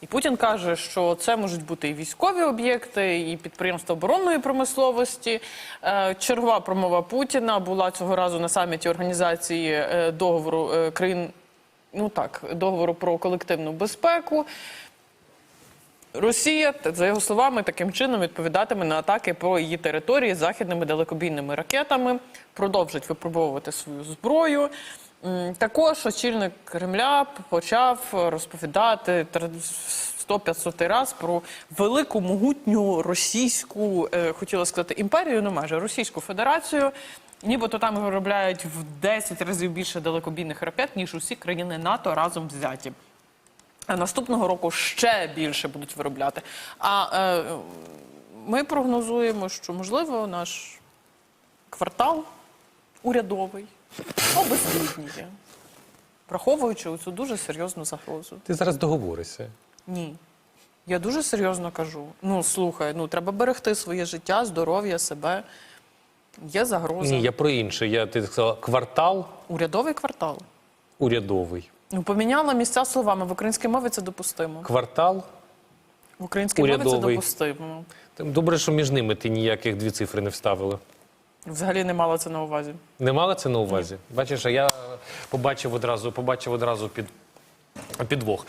І Путін каже, що це можуть бути і військові об'єкти, і підприємства оборонної промисловості. Е, Чергова промова Путіна була цього разу на саміті організації е, договору е, країн. Ну так, договору про колективну безпеку. Росія, за його словами, таким чином відповідатиме на атаки по її території західними далекобійними ракетами, продовжить випробовувати свою зброю. Також очільник Кремля почав розповідати 100-500 раз про велику могутню російську, е, хотіла сказати, імперію, ну майже Російську Федерацію. Нібито там виробляють в 10 разів більше далекобійних ракет, ніж усі країни НАТО разом взяті. А наступного року ще більше будуть виробляти. А е, ми прогнозуємо, що можливо наш квартал урядовий обезлюдніє, враховуючи цю дуже серйозну загрозу. Ти зараз договоришся. Ні. Я дуже серйозно кажу. Ну слухай, ну треба берегти своє життя, здоров'я, себе. Є загроза. Ні, я про інше. Я ти сказала квартал Урядовий квартал. урядовий. Ну, поміняла місця словами. В українській мові це допустимо. Квартал. В українській мові це допустимо. Добре, що між ними ти ніяких дві цифри не вставила. Взагалі не мала це на увазі. Не мала це на увазі? Бачиш, а я побачив одразу, побачив одразу під. Підвох.